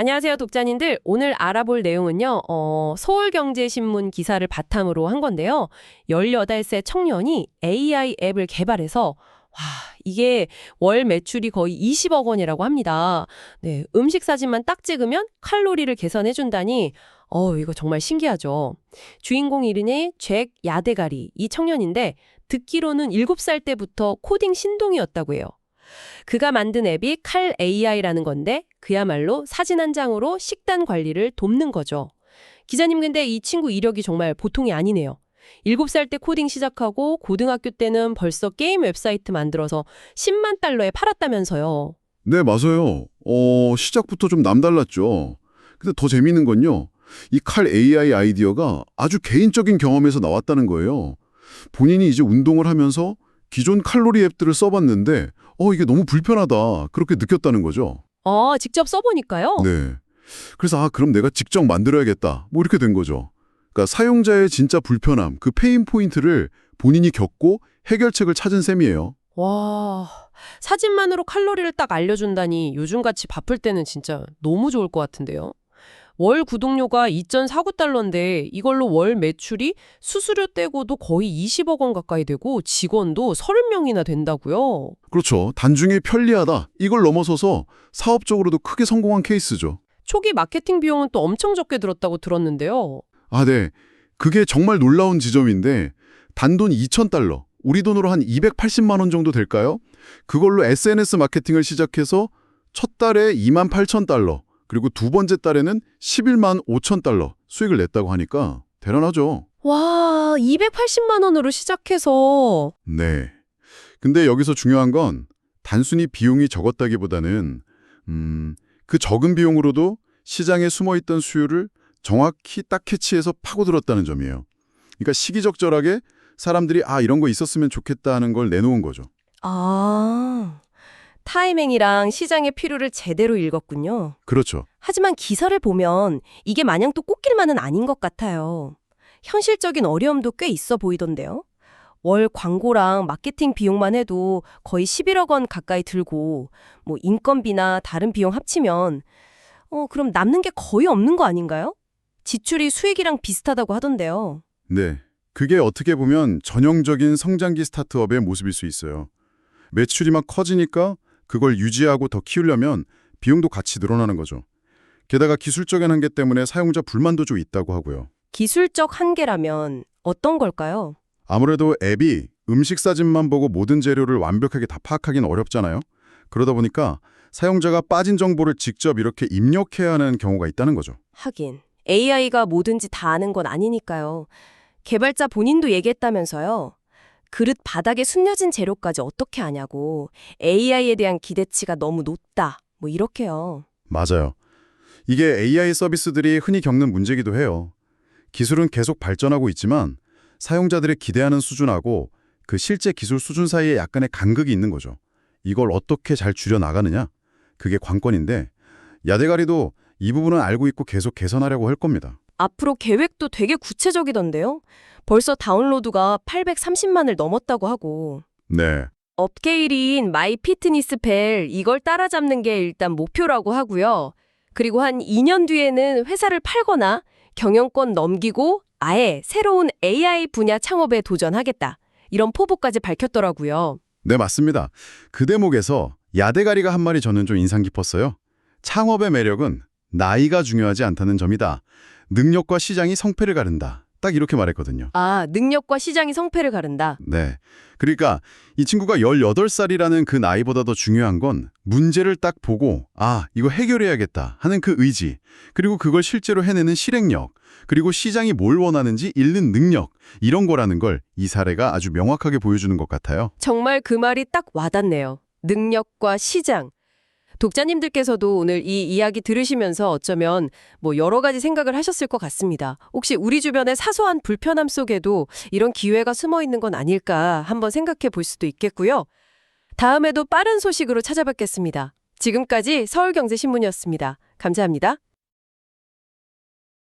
안녕하세요, 독자님들. 오늘 알아볼 내용은요, 어, 서울경제신문 기사를 바탕으로 한 건데요. 18세 청년이 AI 앱을 개발해서, 와, 이게 월 매출이 거의 20억 원이라고 합니다. 네, 음식 사진만 딱 찍으면 칼로리를 계산해 준다니, 어, 이거 정말 신기하죠. 주인공 이름이 잭 야데가리, 이 청년인데, 듣기로는 7살 때부터 코딩 신동이었다고 해요. 그가 만든 앱이 칼 AI라는 건데 그야말로 사진 한 장으로 식단 관리를 돕는 거죠. 기자님 근데 이 친구 이력이 정말 보통이 아니네요. 7살 때 코딩 시작하고 고등학교 때는 벌써 게임 웹사이트 만들어서 10만 달러에 팔았다면서요. 네, 맞아요. 어, 시작부터 좀 남달랐죠. 근데 더 재미있는 건요. 이 칼 AI 아이디어가 아주 개인적인 경험에서 나왔다는 거예요. 본인이 이제 운동을 하면서 기존 칼로리 앱들을 써봤는데 어, 이게 너무 불편하다. 그렇게 느꼈다는 거죠. 아, 직접 써보니까요. 네. 그래서 아, 그럼 내가 직접 만들어야겠다. 뭐 이렇게 된 거죠. 그러니까 사용자의 진짜 불편함, 그 페인 포인트를 본인이 겪고 해결책을 찾은 셈이에요. 와, 사진만으로 칼로리를 딱 알려준다니 요즘같이 바쁠 때는 진짜 너무 좋을 것 같은데요. 월 구독료가 2.49달러인데 이걸로 월 매출이 수수료 떼고도 거의 20억 원 가까이 되고 직원도 30명이나 된다고요. 그렇죠. 단중에 편리하다. 이걸 넘어서서 사업적으로도 크게 성공한 케이스죠. 초기 마케팅 비용은 또 엄청 적게 들었다고 들었는데요. 아, 네. 그게 정말 놀라운 지점인데 단돈 2,000달러, 우리 돈으로 한 280만 원 정도 될까요? 그걸로 SNS 마케팅을 시작해서 첫 달에 2만 8천 달러, 그리고 두 번째 달에는 11만 5천 달러 수익을 냈다고 하니까 대단하죠. 와, 280만 원으로 시작해서 네. 근데 여기서 중요한 건 단순히 비용이 적었다기보다는 음, 그 적은 비용으로도 시장에 숨어있던 수요를 정확히 딱 캐치해서 파고들었다는 점이에요. 그러니까 시기적절하게 사람들이 아 이런 거 있었으면 좋겠다 하는 걸 내놓은 거죠. 아, 타이밍이랑 시장의 필요를 제대로 읽었군요. 그렇죠. 하지만 기사를 보면 이게 마냥 또 꽃길만은 아닌 것 같아요. 현실적인 어려움도 꽤 있어 보이던데요. 월 광고랑 마케팅 비용만 해도 거의 11억 원 가까이 들고 뭐 인건비나 다른 비용 합치면 어 그럼 남는 게 거의 없는 거 아닌가요? 지출이 수익이랑 비슷하다고 하던데요. 네. 그게 어떻게 보면 전형적인 성장기 스타트업의 모습일 수 있어요. 매출이 막 커지니까 그걸 유지하고 더 키우려면 비용도 같이 늘어나는 거죠. 게다가 기술적인 한계 때문에 사용자 불만도 좀 있다고 하고요. 기술적 한계라면 어떤 걸까요? 아무래도 앱이 음식 사진만 보고 모든 재료를 완벽하게 다 파악하기는 어렵잖아요. 그러다 보니까 사용자가 빠진 정보를 직접 이렇게 입력해야 하는 경우가 있다는 거죠. 하긴 AI가 뭐든지 다 아는 건 아니니까요. 개발자 본인도 얘기했다면서요. 그릇 바닥에 숨겨진 재료까지 어떻게 아냐고. AI에 대한 기대치가 너무 높다. 뭐 이렇게요. 맞아요. 이게 AI 서비스들이 흔히 겪는 문제기도 해요. 기술은 계속 발전하고 있지만 사용자들의 기대하는 수준하고 그 실제 기술 수준 사이에 약간의 간극이 있는 거죠. 이걸 어떻게 잘 줄여 나가느냐? 그게 관건인데 야대가리도 이 부분은 알고 있고 계속 개선하려고 할 겁니다. 앞으로 계획도 되게 구체적이던데요. 벌써 다운로드가 830만을 넘었다고 하고. 네. 업계 1위인 마이피트니스펠 이걸 따라잡는 게 일단 목표라고 하고요. 그리고 한 2년 뒤에는 회사를 팔거나 경영권 넘기고 아예 새로운 AI 분야 창업에 도전하겠다. 이런 포부까지 밝혔더라고요. 네, 맞습니다. 그 대목에서 야대가리가 한 말이 저는 좀 인상 깊었어요. 창업의 매력은 나이가 중요하지 않다는 점이다. 능력과 시장이 성패를 가른다. 딱 이렇게 말했거든요. 아, 능력과 시장이 성패를 가른다. 네. 그러니까 이 친구가 18살이라는 그 나이보다 더 중요한 건 문제를 딱 보고 아, 이거 해결해야겠다 하는 그 의지, 그리고 그걸 실제로 해내는 실행력, 그리고 시장이 뭘 원하는지 읽는 능력, 이런 거라는 걸 이 사례가 아주 명확하게 보여주는 것 같아요. 정말 그 말이 딱 와닿네요. 능력과 시장. 독자님들께서도 오늘 이 이야기 들으시면서 어쩌면 뭐 여러 가지 생각을 하셨을 것 같습니다. 혹시 우리 주변의 사소한 불편함 속에도 이런 기회가 숨어 있는 건 아닐까 한번 생각해 볼 수도 있겠고요. 다음에도 빠른 소식으로 찾아뵙겠습니다. 지금까지 서울경제신문이었습니다. 감사합니다.